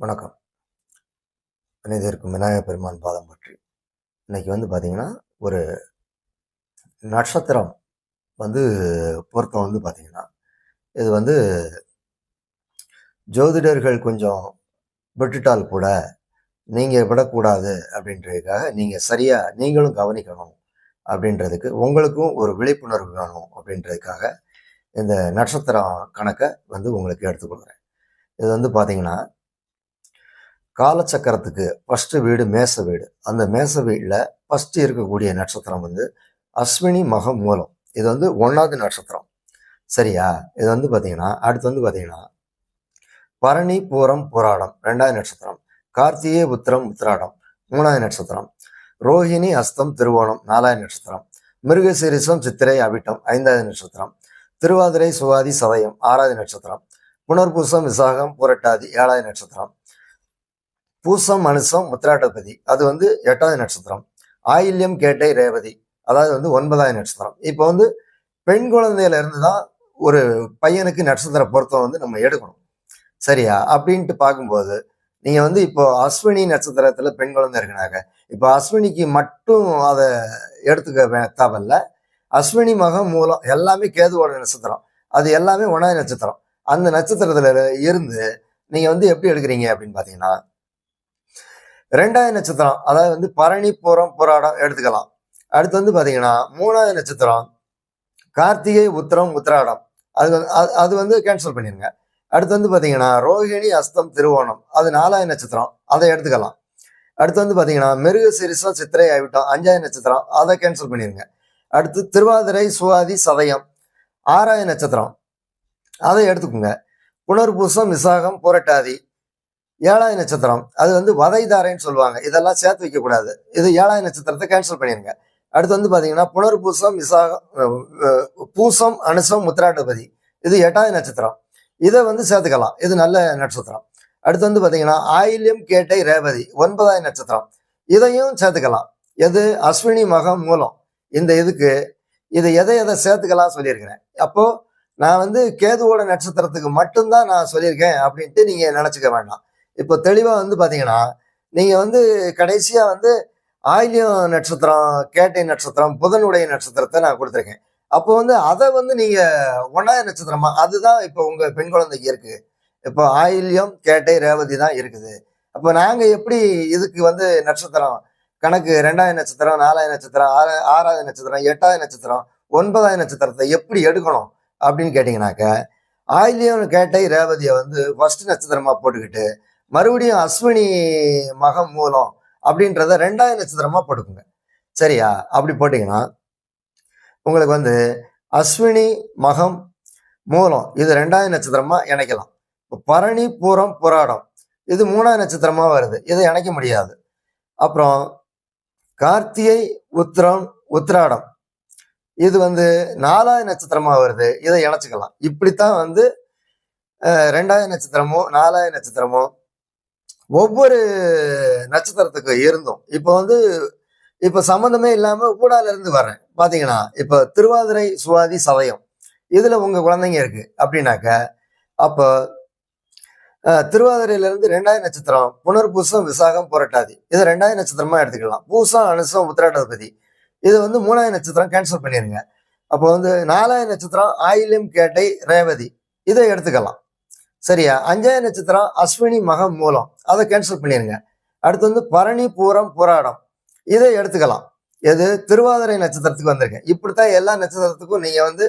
வணக்கம். இருக்கும் விநாயக பெருமான் பாதம் பற்றி. இன்னைக்கு வந்து பார்த்தீங்கன்னா ஒரு நட்சத்திரம் வந்து பொருத்தம் வந்து பார்த்தீங்கன்னா இது வந்து ஜோதிடர்கள் கொஞ்சம் விட்டுட்டால் கூட நீங்கள் விடக்கூடாது அப்படின்றதுக்காக நீங்கள் சரியாக நீங்களும் கவனிக்கணும் அப்படின்றதுக்கு உங்களுக்கும் ஒரு விழிப்புணர்வு வேணும் அப்படின்றதுக்காக இந்த நட்சத்திரம் கணக்கை வந்து உங்களுக்கு எடுத்துக்கொள்கிறேன் இது வந்து பார்த்தீங்கன்னா காலச்சக்கரத்துக்கு ஃபஸ்ட்டு வீடு மேச வீடு. அந்த மேச வீட்டில் ஃபஸ்ட்டு இருக்கக்கூடிய நட்சத்திரம் வந்து அஸ்வினி மகம் மூலம். இது வந்து ஒன்றாவது நட்சத்திரம். சரியா? இது வந்து பார்த்தீங்கன்னா அடுத்து வந்து பார்த்தீங்கன்னா பரணி பூரம் புராடம் ரெண்டாவது நட்சத்திரம். கார்த்திகே உத்திரம் உத்திராடம் மூணாவது நட்சத்திரம். ரோஹிணி அஸ்தம் திருவோணம் நாலாவது நட்சத்திரம். மிருகசீரிசம் சித்திரை அவிட்டம் ஐந்தாவது நட்சத்திரம். திருவாதிரை சுவாதி சதயம் ஆறாவது நட்சத்திரம். புனர்பூசம் விசாகம் புரட்டாதி ஏழாவது நட்சத்திரம். பூசம் மனுஷம் முத்திராட்டபதி அது வந்து எட்டாவது நட்சத்திரம். ஆயில்யம் கேட்டை ரேவதி. அதாவது வந்து ஒன்பதாவது நட்சத்திரம். இப்போ வந்து பெண் குழந்தையில இருந்து தான் ஒரு பையனுக்கு நட்சத்திர பொருத்தம் வந்து நம்ம எடுக்கணும். சரியா? அப்படின்ட்டு பார்க்கும்போது நீங்க வந்து இப்போ அஸ்வினி நட்சத்திரத்துல பெண் குழந்தை இருக்குனாக்க இப்போ அஸ்வினிக்கு மட்டும் அதை எடுத்துக்க தேவையில்ல. அஸ்வினி மகம் மூலம் எல்லாமே கேதுவோட நட்சத்திரம். அது எல்லாமே ஒன்றாவது நட்சத்திரம். அந்த நட்சத்திரத்துல இருந்து நீங்க வந்து எப்படி எடுக்கிறீங்க அப்படின்னு பாத்தீங்கன்னா ரெண்டாவது நட்சத்திரம் அதாவது வந்து பரணி புறம் புராடம் எடுத்துக்கலாம். அடுத்து வந்து பார்த்தீங்கன்னா மூணாவது நட்சத்திரம் கார்த்திகை உத்திரம் உத்திராடம். அது வந்து அது வந்து கேன்சல் பண்ணிடுங்க அடுத்து வந்து பார்த்தீங்கன்னா ரோஹிணி அஸ்தம் திருவோணம். அது நாலாவது நட்சத்திரம் அதை எடுத்துக்கலாம். அடுத்து வந்து பார்த்தீங்கன்னா மிருக சிரிசம் சித்திரை ஆகிவிட்டோம். அஞ்சாவது நட்சத்திரம் அதை கேன்சல் பண்ணிடுங்க அடுத்து திருவாதிரை சுவாதி சதயம். ஆறாவது நட்சத்திரம் அதை எடுத்துக்கோங்க. புனர்பூசம் விசாகம் புரட்டாதி. ஏழாவது நட்சத்திரம். அது வந்து வதைதாரைன்னு சொல்லுவாங்க. இதெல்லாம் சேர்த்து வைக்கக்கூடாது. இது ஏழாவது நட்சத்திரத்தை கேன்சல் பண்ணிடுங்க அடுத்து வந்து பார்த்தீங்கன்னா புனர்பூசம் விசாகம் பூசம் அனுசம் முத்திராட்டபதி. இது எட்டாவது நட்சத்திரம். இதை வந்து சேர்த்துக்கலாம். இது நல்ல நட்சத்திரம். அடுத்து வந்து பார்த்தீங்கன்னா ஆயில்யம் கேட்டை ரேவதி. ஒன்பதாவது நட்சத்திரம். இதையும் சேர்த்துக்கலாம். எது? அஸ்வினி மகம் மூலம். இந்த இதுக்கு இதை எதை எதை சேர்த்துக்கலாம் சொல்லியிருக்கிறேன். அப்போ நான் வந்து கேதுவோட நட்சத்திரத்துக்கு மட்டும்தான் நான் சொல்லியிருக்கேன் அப்படின்ட்டு நீங்கள் நினச்சிக்க வேண்டாம். இப்போ தெளிவாக வந்து பார்த்தீங்கன்னா நீங்கள் வந்து கடைசியாக வந்து ஆயிலியம் நட்சத்திரம் கேட்டை நட்சத்திரம் புதனுடைய நட்சத்திரத்தை நான் கொடுத்துருக்கேன். அப்போ வந்து அதை வந்து நீங்கள் ஒன்றாவது நட்சத்திரமா அதுதான் இப்போ உங்கள் பெண் குழந்தைக்கு இருக்குது இப்போ ஆயில்யம் கேட்டை ரேவதி தான் இருக்குது. அப்போ நாங்கள் எப்படி இதுக்கு வந்து நட்சத்திரம் கணக்கு ரெண்டாவது நட்சத்திரம் நாலாவது நட்சத்திரம் ஆறு ஆறாவது நட்சத்திரம் எட்டாவது நட்சத்திரம் ஒன்பதாவது நட்சத்திரத்தை எப்படி எடுக்கணும் அப்படின்னு கேட்டிங்கனாக்க ஆயிலியம் கேட்டை ரேவதியை வந்து ஃபர்ஸ்ட் நட்சத்திரமாக போட்டுக்கிட்டு மறுபடியும் அஸ்வினி மகம் மூலம் அப்படின்றத ரெண்டாவது நட்சத்திரமா போட்டுக்குங்க. சரியா? அப்படி போட்டிங்கன்னா உங்களுக்கு வந்து அஸ்வினி மகம் மூலம் இது ரெண்டாவது நட்சத்திரமா இணைக்கலாம். இப்போ பரணி பூரம் புராடம் இது மூணாவது நட்சத்திரமா வருது. இதை இணைக்க முடியாது. அப்புறம் கார்த்திகை உத்திரம் உத்திராடம் இது வந்து நாலாவது நட்சத்திரமா வருது. இதை இணைச்சிக்கலாம். இப்படித்தான் வந்து ரெண்டாவது நட்சத்திரமோ நாலாவது நட்சத்திரமோ ஒவ்வொரு நட்சத்திரத்துக்கு இருந்தும். இப்போ வந்து இப்போ சம்மந்தமே இல்லாம ஊடால இருந்து வர்றேன். பாத்தீங்கன்னா இப்போ திருவாதிரை சுவாதி சதயம் இதுல உங்க குழந்தைங்க இருக்கு. அப்படின்னாக்க அப்போ திருவாதிரையில இருந்து ரெண்டாயிரம் நட்சத்திரம் புனர்பூசம் விசாகம் புரட்டாதி. இதை ரெண்டாயிரம் நட்சத்திரமா எடுத்துக்கலாம். பூசம் அனுசம் உத்திராட்டபதி. இது வந்து மூணாயிரம் நட்சத்திரம் கேன்சல் பண்ணிருங்க. அப்போ வந்து நாலாயிரம் நட்சத்திரம் ஆயிலியம் கேட்டை ரேவதி. இதை எடுத்துக்கலாம். சரியா? அஞ்சாயிரம் நட்சத்திரம் அஸ்வினி மகம் மூலம். அதை கேன்சல் பண்ணிடுங்க அடுத்து வந்து பரணி பூரம் புராடம். இதை எடுத்துக்கலாம். எது? திருவாதிரை நட்சத்திரத்துக்கு வந்திருக்கேன். இப்படித்தான் எல்லா நட்சத்திரத்துக்கும் நீங்கள் வந்து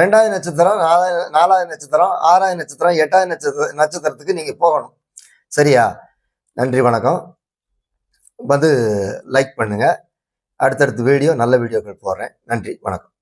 ரெண்டாவது நட்சத்திரம் நாலாயிரம் நாலாயிரம் நட்சத்திரம் ஆறாயிரம் நட்சத்திரம் எட்டாயிரம் நட்சத்திர நட்சத்திரத்துக்கு நீங்கள் போகணும். சரியா? நன்றி வணக்கம். வந்து லைக் பண்ணுங்கள் அடுத்தடுத்த வீடியோ நல்ல வீடியோக்கள் போடுறேன். நன்றி வணக்கம்.